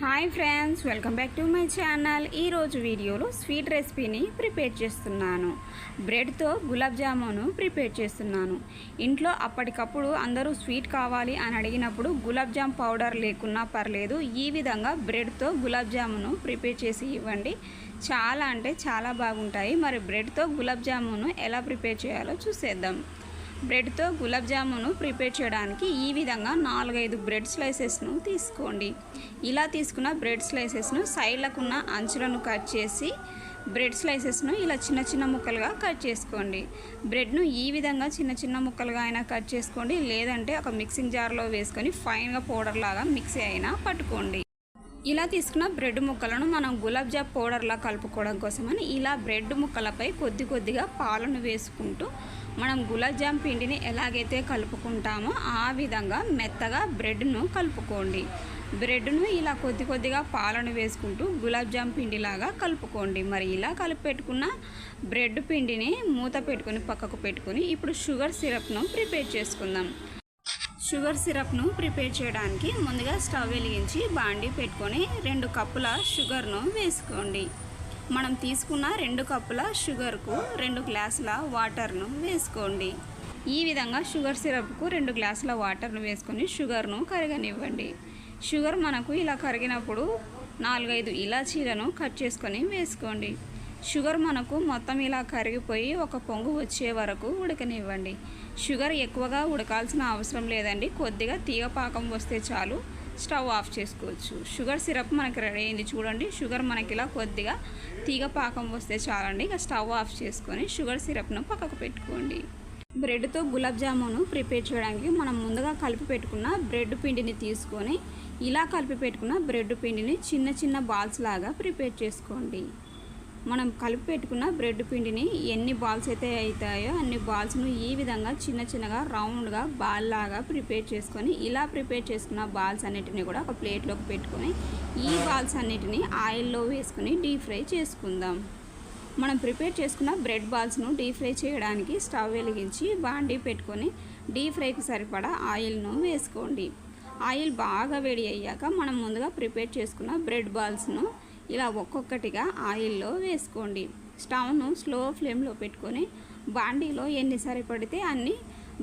Hi friends welcome back to my channel. ఈరోజు వీడియోలో sweet రెసిపీని ప్రిపేర్ చేస్తున్నాను. బ్రెడ్తో గులాబ్ జామును ప్రిపేర్ చేస్తున్నాను. ఇంట్లో అప్పటికప్పుడు అందరూ స్వీట్ కావాలి అని అడిగినప్పుడు గులాబ్ జామ్ పౌడర్ లేకున్నా పర్లేదు ఈ విధంగా బ్రెడ్తో గులాబ్ జామును ప్రిపేర్ చేసి ఇవ్వండి. చాలా అంటే చాలా బాగుంటాయి. మరి బ్రెడ్తో గులాబ్ జామును ఎలా ప్రిపేర్ చేయాలో చూసేద్దాం. బ్రెడ్తో గులాబ్ జామును ప్రిపేర్ చేయడానికి ఈ విధంగా నాలుగైదు బ్రెడ్ స్లైసెస్ను తీసుకోండి. ఇలా తీసుకున్న బ్రెడ్ స్లైసెస్ను సైడ్లకు ఉన్న అంచులను కట్ చేసి బ్రెడ్ స్లైసెస్ను ఇలా చిన్న చిన్న ముక్కలుగా కట్ చేసుకోండి. బ్రెడ్ను ఈ విధంగా చిన్న చిన్న ముక్కలుగా అయినా కట్ చేసుకోండి. లేదంటే ఒక మిక్సింగ్ జార్లో వేసుకొని ఫైన్గా పౌడర్ లాగా మిక్సీ అయినా పట్టుకోండి. ఇలా తీసుకున్న బ్రెడ్ ముక్కలను మనం గులాబ్ జామ్ పౌడర్లా కలుపుకోవడం కోసమని ఇలా బ్రెడ్ ముక్కలపై కొద్ది కొద్దిగా పాలను వేసుకుంటూ మనం గులాబ్ జామ్ పిండిని ఎలాగైతే కలుపుకుంటామో ఆ విధంగా మెత్తగా బ్రెడ్ను కలుపుకోండి. బ్రెడ్ను ఇలా కొద్ది కొద్దిగా పాలను వేసుకుంటూ గులాబ్ జామ్ పిండిలాగా కలుపుకోండి. మరి ఇలా కలిపి పెట్టుకున్న బ్రెడ్ పిండిని మూత పెట్టుకొని పక్కకు పెట్టుకొని ఇప్పుడు షుగర్ సిరప్ను ప్రిపేర్ చేసుకుందాం. షుగర్ సిరప్ను ప్రిపేర్ చేయడానికి ముందుగా స్టవ్ వెలిగించి బాండి పెట్టుకొని రెండు కప్పుల షుగర్ను వేసుకోండి. మనం తీసుకున్న రెండు కప్పుల షుగర్కు రెండు గ్లాసుల వాటర్ను వేసుకోండి. ఈ విధంగా షుగర్ సిరప్కు రెండు గ్లాసుల వాటర్ను వేసుకొని షుగర్ను కరగనివ్వండి. షుగర్ మనకు ఇలా కరిగినప్పుడు నాలుగైదు ఇలాచీలను కట్ చేసుకొని వేసుకోండి. షుగర్ మనకు మొత్తం ఇలా కరిగిపోయి ఒక పొంగు వచ్చే వరకు ఉడకనివ్వండి. షుగర్ ఎక్కువగా ఉడకాల్సిన అవసరం లేదండి. కొద్దిగా తీగ పాకం వస్తే చాలు స్టవ్ ఆఫ్ చేసుకోవచ్చు. షుగర్ సిరప్ మనకి రెడీ అయింది చూడండి. షుగర్ మనకి ఇలా కొద్దిగా తీగ పాకం వస్తే చాలండి. ఇక స్టవ్ ఆఫ్ చేసుకొని షుగర్ సిరప్ను పక్కకు పెట్టుకోండి. బ్రెడ్తో గులాబ్ జామును ప్రిపేర్ చేయడానికి మనం ముందుగా కలిపి పెట్టుకున్న బ్రెడ్ పిండిని తీసుకొని ఇలా కలిపి పెట్టుకున్న బ్రెడ్ పిండిని చిన్న చిన్న బాల్స్ లాగా ప్రిపేర్ చేసుకోండి. మనం కలిపి పెట్టుకున్న బ్రెడ్ పిండిని ఎన్ని బాల్స్ అయితే అవుతాయో అన్ని బాల్స్ను ఈ విధంగా చిన్న చిన్నగా రౌండ్గా బాల్ లాగా ప్రిపేర్ చేసుకొని ఇలా ప్రిపేర్ చేసుకున్న బాల్స్ అన్నిటిని కూడా ఒక ప్లేట్లోకి పెట్టుకొని ఈ బాల్స్ అన్నిటిని ఆయిల్లో వేసుకొని డీప్ ఫ్రై చేసుకుందాం. మనం ప్రిపేర్ చేసుకున్న బ్రెడ్ బాల్స్ను డీప్ ఫ్రై చేయడానికి స్టవ్ వెలిగించి బాండీ పెట్టుకొని డీప్ ఫ్రైకి సరిపడా ఆయిల్ను వేసుకోండి. ఆయిల్ బాగా వేడి అయ్యాక మనం ముందుగా ప్రిపేర్ చేసుకున్న బ్రెడ్ బాల్స్ను ఇలా ఒక్కొక్కటిగా ఆయిల్లో వేసుకోండి. స్టవ్ను స్లో ఫ్లేమ్లో పెట్టుకొని బాండీలో ఎన్ని సరిపడితే అన్ని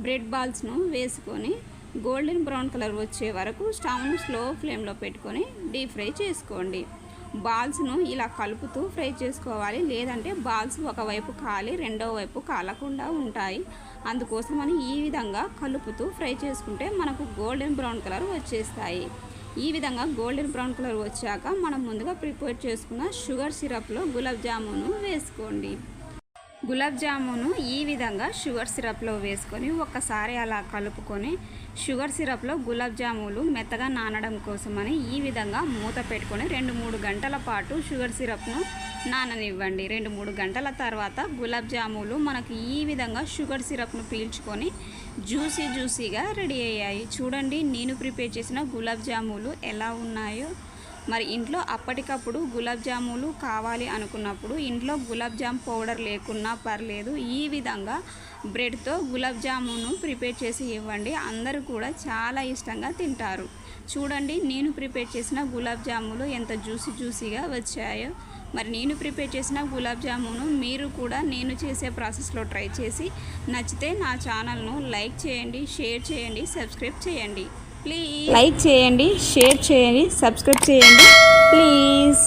బ్రెడ్ బాల్స్ను వేసుకొని గోల్డెన్ బ్రౌన్ కలర్ వచ్చే వరకు స్టవ్ను స్లో ఫ్లేమ్లో పెట్టుకొని డీప్ ఫ్రై చేసుకోండి. బాల్స్ను ఇలా కలుపుతూ ఫ్రై చేసుకోవాలి. లేదంటే బాల్స్ ఒకవైపు కాలి రెండో వైపు కాలకుండా ఉంటాయి. అందుకోసమని ఈ విధంగా కలుపుతూ ఫ్రై చేసుకుంటే మనకు గోల్డెన్ బ్రౌన్ కలర్ వచ్చేస్తాయి. ఈ విధంగా గోల్డెన్ బ్రౌన్ కలర్ వచ్చాక మనం ముందుగా ప్రిపేర్ చేసుకున్న షుగర్ సిరప్లో గులాబ్ జామును వేసుకోండి. గులాబ్ జామును ఈ విధంగా షుగర్ సిరప్లో వేసుకొని ఒక్కసారి అలా కలుపుకొని షుగర్ సిరప్లో గులాబ్ జాములు మెత్తగా నానడం కోసమని ఈ విధంగా మూత పెట్టుకొని రెండు మూడు గంటల పాటు షుగర్ సిరప్ను నాననివ్వండి. రెండు మూడు గంటల తర్వాత గులాబ్ జాములు మనకు ఈ విధంగా షుగర్ సిరప్ను పీల్చుకొని జ్యూసీ జ్యూసీగా రెడీ అయ్యాయి. చూడండి నేను ప్రిపేర్ చేసిన గులాబ్ జాములు ఎలా ఉన్నాయో. మరి ఇంట్లో అప్పటికప్పుడు గులాబ్ జాములు కావాలి అనుకున్నప్పుడు ఇంట్లో గులాబ్ జామ్ పౌడర్ లేకున్నా పర్లేదు ఈ విధంగా బ్రెడ్తో గులాబ్ జామును ప్రిపేర్ చేసి ఇవ్వండి. అందరూ కూడా చాలా ఇష్టంగా తింటారు. చూడండి నేను ప్రిపేర్ చేసిన గులాబ్ జాములు ఎంత జ్యూసీ జ్యూసీగా వచ్చాయో. మరి నేను ప్రిపేర్ చేసిన గులాబ్ జామును మీరు కూడా నేను చేసే ప్రాసెస్లో ట్రై చేసి నచ్చితే నా ఛానల్ను లైక్ చేయండి షేర్ చేయండి సబ్స్క్రైబ్ చేయండి. ప్లీజ్. లైక్ చేయండి షేర్ చేయండి సబ్స్క్రైబ్ చేయండి. ప్లీజ్.